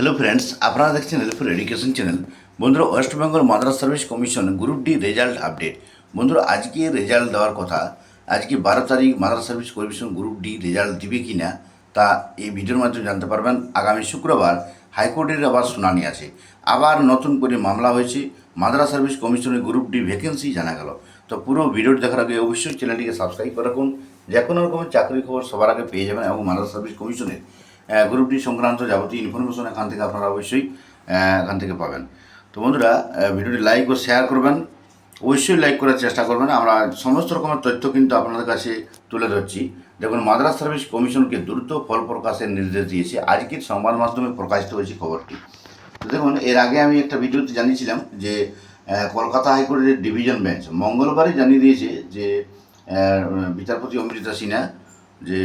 Hello friends আপনারা দেখছেন helpful education channel বন্ধুরা West Bengal Madrasah service commission group D result update বন্ধুরা, আজকে রেজাল্ট দেওয়ার কথা, আজকে বারো তারিখ Madrasah service commission group D result দিবে কি না তা এই ভিডিওর মাধ্যমে জানতে পারবেন। আগামী শুক্রবার হাইকোর্টের আবার শুনানি আছে। আবার নতুন করে মামলা হয়েছে মাদ্রাস সার্ভিস কমিশনের গ্রুপ ডি ভ্যাকেন্সি জানা গেল। তো পুরো ভিডিওটি দেখার আগে অবশ্যই চ্যানেলটিকে সাবস্ক্রাইব করে রাখুন। যে কোনো রকমের চাকরির খবর সবার আগে পেয়ে যাবেন এবং মাদ্রাস সার্ভিস কমিশনের গ্রুপ ডি সংক্রান্ত যাবতীয় ইনফরমেশন এখান থেকে আপনারা অবশ্যই এখান থেকে পাবেন। তো বন্ধুরা ভিডিওটি লাইক ও শেয়ার করবেন। অবশ্যই লাইক করার চেষ্টা করবেন। আমরা সমস্ত রকমের তথ্য কিন্তু আপনাদের কাছে তুলে ধরছি। দেখুন মাদ্রাস সার্ভিস কমিশনকে দ্রুত ফল প্রকাশের নির্দেশ দিয়েছে। আজকের সংবাদ মাধ্যমে প্রকাশিত হয়েছে খবরটি। তো দেখুন, এর আগে আমি একটা ভিডিওতে জানিয়েছিলাম যে কলকাতা হাইকোর্টের ডিভিশন বেঞ্চ মঙ্গলবারই জানিয়ে দিয়েছে যে বিচারপতি অমৃতা সিনহা যে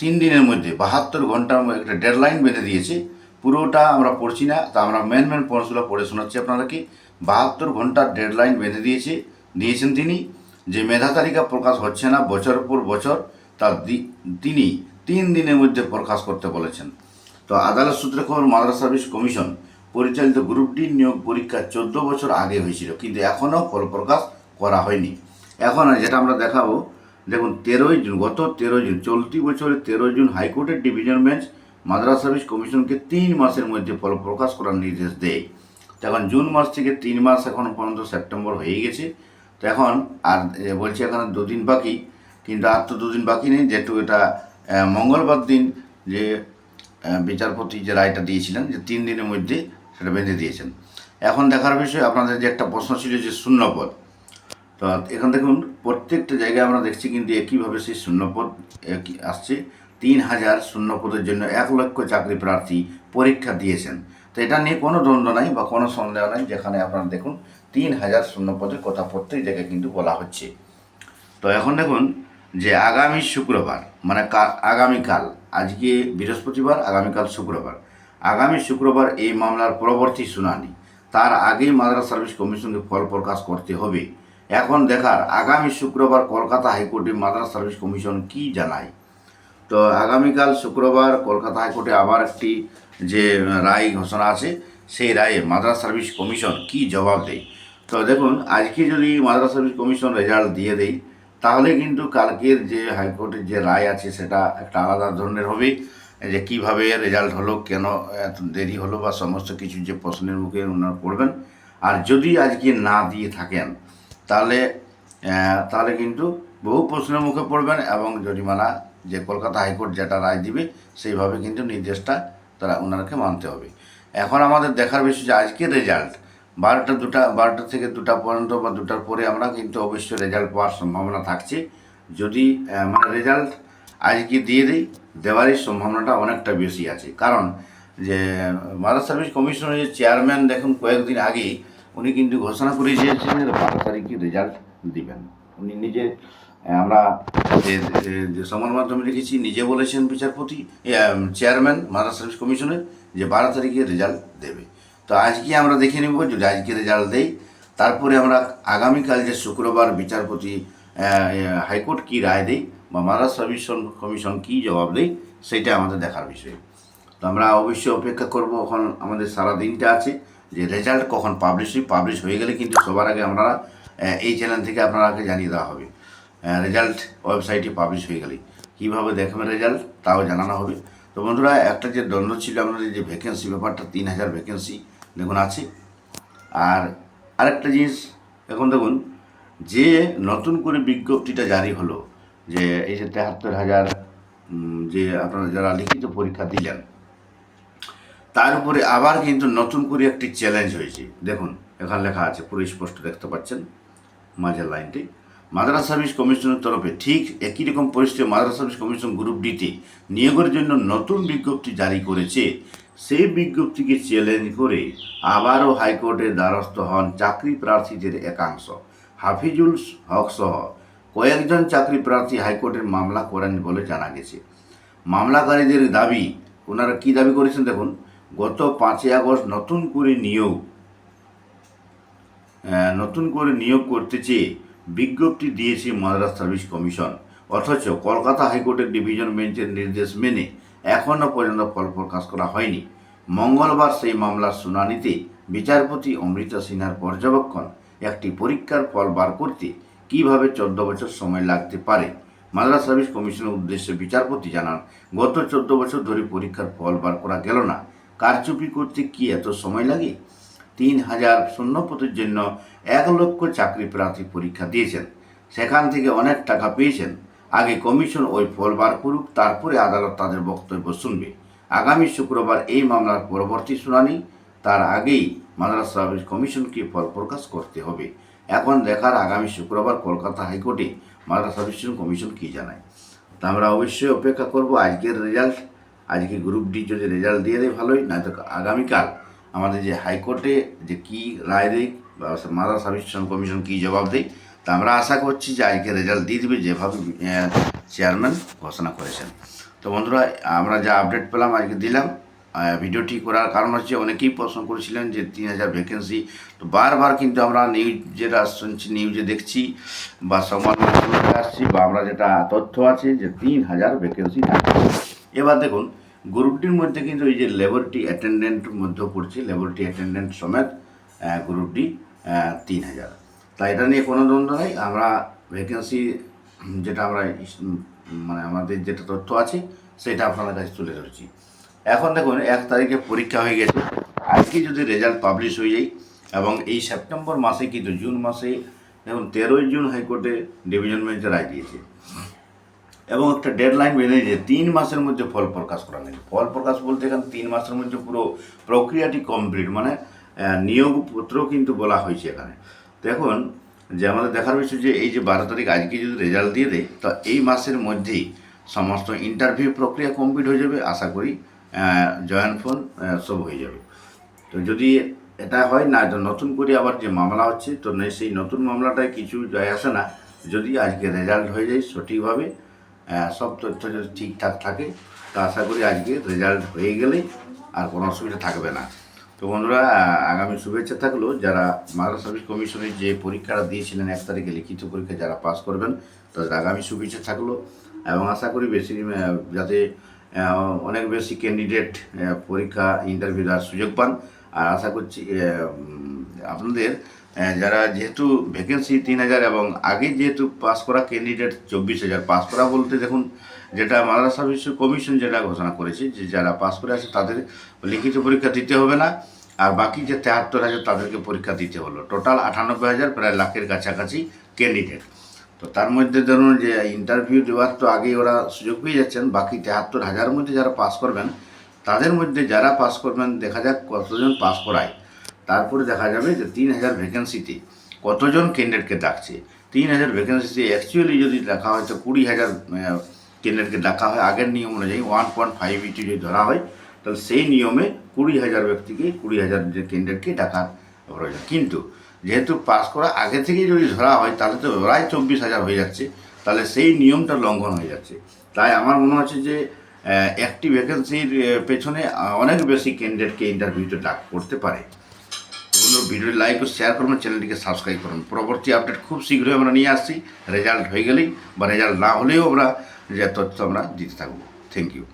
তিন দিনের মধ্যে, বাহাত্তর ঘণ্টার একটা ডেডলাইন বেঁধে দিয়েছে। পুরোটা আমরা পড়ছি না, তা আমরা মেন মেন পয়েন্টসগুলো পড়ে শোনাচ্ছি আপনাদেরকে। বাহাত্তর ঘণ্টার ডেডলাইন বেঁধে দিয়েছে, দিয়েছেন তিনি। যে মেধা তালিকা প্রকাশ হচ্ছে না, বছর পর বছর, তা তিনি তিন দিনের মধ্যে প্রকাশ করতে বলেছেন। তো আদালত সূত্রে খবর, মাদ্রাস সার্ভিস কমিশন পরিচালিত গ্রুপ ডি নিয়োগ পরীক্ষা চোদ্দ বছর আগে হয়েছিল, কিন্তু এখনও ফল প্রকাশ করা হয়নি। এখন যেটা আমরা দেখাবো দেখুন, তেরোই জুন, গত তেরোই জুন, চলতি বছরের তেরোই জুন হাইকোর্টের ডিভিশন বেঞ্চ মাদ্রাস সার্ভিস কমিশনকে তিন মাসের মধ্যে ফল প্রকাশ করার নির্দেশ দেয়। এখন জুন মাস থেকে তিন মাস এখন পর্যন্ত সেপ্টেম্বর হয়ে গেছে। তো এখন আর বলছে এখন দুদিন বাকি, কিন্তু আর তো দুদিন বাকি নেই, যেহেতু এটা মঙ্গলবার দিন যে বিচারপতি যে রায়টা দিয়েছিলেন, যে তিন দিনের মধ্যে সেটা বেঁধে দিয়েছেন। এখন দেখার বিষয়, আপনাদের যে একটা প্রশ্ন ছিল যে শূন্যপদ তো এখান দেখুন, প্রত্যেকটা জায়গায় আমরা দেখছি কিন্তু একইভাবে সেই শূন্যপদ আসছে। তিন হাজার শূন্যপদের জন্য এক লক্ষ চাকরি প্রার্থী পরীক্ষা দিয়েছেন। তো এটা নিয়ে কোনো দ্বন্দ্ব নাই বা কোনো সন্দেহ নাই, যেখানে আপনারা দেখুন, তিন হাজার শূন্যপদের কথা প্রত্যেক জায়গায় কিন্তু বলা হচ্ছে। তো এখন দেখুন, যে আগামী শুক্রবার মানে আগামীকাল, আজকে বৃহস্পতিবার, আগামীকাল শুক্রবার, আগামী শুক্রবার এই মামলার পরবর্তী শুনানি। তার আগেই মাদ্রাস সার্ভিস কমিশনকে ফল প্রকাশ করতে হবে। এখন দেখার আগামী শুক্রবার কলকাতা হাইকোর্টে মাদ্রাস সার্ভিস কমিশন কি জানায়? তো আগামীকাল শুক্রবার কলকাতা হাইকোর্টে আবার একটি যে রায় ঘোষণা আছে, সেই রায়ে মাদ্রাস সার্ভিস কমিশন কি জবাব দেয়? তো দেখুন, আজকে যদি মাদ্রাস সার্ভিস কমিশন রেজাল্ট দিয়ে দেয়, তাহলে কিন্তু কালকের যে হাইকোর্টের যে রায় আছে, সেটা একটা আলাদা ধরনের হবে। যে কীভাবে রেজাল্ট হলো, কেন এত দেরি হলো, বা সমস্ত কিছু যে প্রশ্নের মুখে ওনারা পড়বেন। আর যদি আজকে না দিয়ে থাকেন তাহলে তাহলে কিন্তু বহু প্রশ্নের মুখে পড়বেন এবং জরিমানা যে কলকাতা হাইকোর্ট যেটা রায় দিবে, সেইভাবে কিন্তু নির্দেশটা তারা ওনাকে মানতে হবে। এখন আমাদের দেখার বিষয় যে আজকের রেজাল্ট বারোটা দুটা, বারোটা থেকে দুটা পর্যন্ত বা দুটার পরে আমরা কিন্তু অবশ্যই রেজাল্ট পাওয়ার সম্ভাবনা থাকছে। যদি মানে রেজাল্ট আজকে দিয়ে দিই, দেওয়ারই সম্ভাবনাটা অনেকটা বেশি আছে। কারণ যে মাদ্রাস সার্ভিস কমিশনের যে চেয়ারম্যান দেখুন কয়েকদিন আগেই উনি কিন্তু ঘোষণা করে দিয়েছেন যে বারো তারিখে রেজাল্ট দিবেন। উনি নিজে আমরা যে সংবাদ মাধ্যমে লিখেছি, নিজে বলেছেন বিচারপতি চেয়ারম্যান মাদ্রাস সার্ভিস কমিশনের যে বারো তারিখে রেজাল্ট দেবে। তো আজকে আমরা দেখে নেব যদি আজকে রেজাল্ট দেয় তারপরে আমরা আগামীকাল যে শুক্রবার বিচারপতি হাইকোর্ট কি রায় দেয় বা মাদ্রাস সার্ভিস কমিশন কি জবাব দেয় সেটা আমাদের দেখার বিষয়। তো আমরা অবশ্যই অপেক্ষা করব, এখন আমাদের সারা দিনটা আছে। যে রেজাল্ট কখন পাবলিশ পাবলিশ হয়ে গেলে কিন্তু সবার আগে আমরা এই চ্যানেল থেকে আপনারাকে জানিয়ে দেওয়া হবে। রেজাল্ট ওয়েবসাইটে পাবলিশ হয়ে গেলে কীভাবে দেখবেন রেজাল্ট তাও জানানো হবে। তো বন্ধুরা, একটা যে দ্বন্দ্ব ছিল আমাদের, যে ভ্যাকেন্সি ব্যাপারটা, তিন হাজার ভ্যাকেন্সি দেখুন আছে। আর আরেকটা জিনিস, এখন দেখুন, যে নতুন করে বিজ্ঞপ্তিটা জারি হলো, যে এই যে তেহাত্তর হাজার যে আপনারা যারা লিখিত পরীক্ষা দিলেন তার উপরে আবার কিন্তু নতুন করে একটি চ্যালেঞ্জ হয়েছে। দেখুন, এখানে লেখা আছে, পুরো স্পষ্ট দেখতে পাচ্ছেন মাঝের লাইনটি। মাদ্রাস সার্ভিস কমিশনের তরফে ঠিক একই রকম পরিস্থিতি মাদ্রাস সার্ভিস কমিশন গ্রুপ ডিতে নিয়োগের জন্য নতুন বিজ্ঞপ্তি জারি করেছে। সেই বিজ্ঞপ্তিকে চ্যালেঞ্জ করে আবারও হাইকোর্টের দ্বারস্থ হন চাকরি প্রার্থীদের একাংশ। হাফিজুল হক সহ কয়েকজন চাকরি প্রার্থী হাইকোর্টের মামলা করেন বলে জানা গেছে। মামলাকারীদের দাবি, ওনারা কি দাবি করেছেন দেখুন গত পাঁচই আগস্ট নতুন করে নিয়োগ নতুন করে নিয়োগ করতে চেয়ে বিজ্ঞপ্তি দিয়েছে মাদ্রাস সার্ভিস কমিশন। অথচ কলকাতা হাইকোর্টের ডিভিশন বেঞ্চের নির্দেশ মেনে এখনও পর্যন্ত ফল প্রকাশ করা হয়নি। মঙ্গলবার সেই মামলার শুনানিতে বিচারপতি অমৃতা সিনহার পর্যবেক্ষণ একটি পরীক্ষার ফল বার করতে কীভাবে চোদ্দ বছর সময় লাগতে পারে? মাদ্রাস সার্ভিস কমিশনের উদ্দেশ্যে বিচারপতি জানান, গত চোদ্দ বছর ধরে পরীক্ষার ফল বার করা গেল না। কারচুপি করতে কি এত সময় লাগে? তিন হাজার শূন্যপদের জন্য এক লক্ষ চাকরি প্রার্থী পরীক্ষা দিয়েছেন। সেখান থেকে অনেক টাকা পেয়েছেন। আগে কমিশন ওই ফল বার করুক, তারপরে আদালত তাদের বক্তব্য শুনবে। আগামী শুক্রবার এই মামলার পরবর্তী শুনানি। তার আগেই মাদ্রাস সার্ভিস কমিশনকে ফল প্রকাশ করতে হবে। এখন দেখার আগামী শুক্রবার কলকাতা হাইকোর্টে মাদ্রাস কমিশন কী জানায়। তা আমরা অবশ্যই অপেক্ষা করব আজকের রেজাল্ট আজকে গ্রুপ ডি যদি রেজাল্ট দিয়ে দেয় ভালোই, নয়তো আগামীকাল আমাদের যে হাইকোর্টে যে কী রায় দেয় বা মাদার সার্ভিস কমিশন কী জবাব দেয়, তা আমরা আশা করছি যে আজকে রেজাল্ট দিয়ে দেবে যেভাবে চেয়ারম্যান ঘোষণা করেছেন। তো বন্ধুরা, আমরা যা আপডেট পেলাম, আজকে দিলাম। ভিডিওটি করার কারণ হচ্ছে অনেকেই প্রশ্ন করেছিলেন যে তিন হাজার ভ্যাকেন্সি তো বারবার কিন্তু আমরা নিউজ যেটা শুনছি নিউজে দেখছি বা সংবাদ মাধ্যমে আসছি বা আমরা যেটা তথ্য আছে যে তিন হাজার ভ্যাকেন্সি এবার দেখুন গ্রুপটির মধ্যে কিন্তু এই যে লেবরটি অ্যাটেন্ডেন্ট মধ্যেও পড়ছে, লেবরটি অ্যাটেন্ডেন্ট সমেত গ্রুপটি তিন হাজার। তা এটা নিয়ে কোনো দ্বন্দ্ব নেই। আমরা ভ্যাকেন্সি যেটা আমরা মানে আমাদের যেটা তথ্য আছে, সেটা আপনাদের কাছে তুলে ধরছি। এখন দেখুন, এক তারিখে পরীক্ষা হয়ে গেছে। আজকে যদি রেজাল্ট পাবলিশ হয়ে যায়, এবং এই সেপ্টেম্বর মাসে কিন্তু জুন মাসে, দেখুন, তেরোই জুন হাইকোর্টে ডিভিশন বেঞ্চে রায় দিয়েছে। এবং একটা ডেডলাইন বেঁধেছে তিন মাসের মধ্যে ফল প্রকাশ করা নেই। ফল প্রকাশ বলতে এখানে তিন মাসের মধ্যে পুরো প্রক্রিয়াটি কমপ্লিট মানে নিয়োগপত্র কিন্তু বলা হয়েছে এখানে। দেখুন, যে আমাদের দেখার বিষয় যে এই যে বারো তারিখ আজকে যদি রেজাল্ট দিয়ে দেয়, তো এই মাসের মধ্যেই সমস্ত ইন্টারভিউ প্রক্রিয়া কমপ্লিট হয়ে যাবে। আশা করি জয়েন্ট ফোন সব হয়ে যাবে। তো যদি এটা হয় না, তো নতুন করে আবার যে মামলা হচ্ছে, তো সেই নতুন মামলাটায় কিছু যায় আসে না। যদি আজকে রেজাল্ট হয়ে যায় সঠিকভাবে সব তথ্য যদি ঠিকঠাক থাকে, তো আশা করি আজকে রেজাল্ট হয়ে গেলেই আর কোনো অসুবিধা থাকবে না। তো বন্ধুরা আগামী শুভেচ্ছা থাকল। যারা মাদ্রাস সার্ভিস কমিশনের যে পরীক্ষাটা দিয়েছিলেন এক তারিখে, লিখিত পরীক্ষা যারা পাস করবেন, তাদের আগামী শুভেচ্ছা থাকল। এবং আশা করি বেশি যাতে অনেক বেশি ক্যান্ডিডেট পরীক্ষা ইন্টারভিউ দেওয়ার সুযোগ পান। আর আশা করছি আপনাদের যারা যেহেতু ভ্যাকেন্সি তিন হাজার এবং আগে যেহেতু পাস করা ক্যান্ডিডেট চব্বিশ হাজার পাস করা বলতে দেখুন, যেটা মাদ্রাসা সার্ভিস কমিশন যেটা ঘোষণা করেছে, যে যারা পাস করে আছে তাদের লিখিত পরীক্ষা দিতে হবে না, আর বাকি যে তেহাত্তর হাজার তাদেরকে পরীক্ষা দিতে হলো। টোটাল আটানব্বই হাজার, প্রায় লাখের কাছাকাছি ক্যান্ডিডেট তো তার মধ্যে ধরুন যে ইন্টারভিউ দেওয়ার তো আগেই ওরা সুযোগ পেয়ে যাচ্ছেন, বাকি তেহাত্তর হাজারের মধ্যে যারা পাস করবেন, তাদের মধ্যে যারা পাস করবেন, দেখা যাক কতজন পাস করায়। তারপরে দেখা যাবে যে তিন হাজার ভ্যাকেন্সিতে কতজন ক্যান্ডিডেটকে ডাকছে? তিন হাজার ভ্যাকেন্সিতে অ্যাকচুয়ালি যদি দেখা হয় তো কুড়ি হাজার ক্যান্ডিডেটকে ডাকা হয় আগের নিয়ম অনুযায়ী ওয়ান পয়েন্ট ফাইভ ইটি যদি ধরা হয়, তাহলে সেই নিয়মে কুড়ি হাজার ব্যক্তিকে কুড়ি হাজার ক্যান্ডিডেটকে ডাকার প্রয়োজন। কিন্তু যেহেতু পাস করা আগে থেকেই যদি ধরা হয়, তাহলে তো প্রায় চব্বিশ হাজার হয়ে যাচ্ছে। তাহলে সেই নিয়মটা লঙ্ঘন হয়ে যাচ্ছে। তাই আমার মনে হচ্ছে যে একটি ভ্যাকেন্সির পেছনে অনেক বেশি ক্যান্ডিডেটকে ইন্টারভিউতে ডাক করতে পারে। বন্ধুরা ভিডিও লাইক ও শেয়ার করুন চ্যানেলটিকে সাবস্ক্রাইব করুন। পরবর্তী আপডেট খুব শীঘ্রই আমরা নিয়ে আসছি। রেজাল্ট হয়ে গেলেই বা রেজাল্ট না হলেও আমরা যে তথ্য আমরা দিতে থাকব। Thank you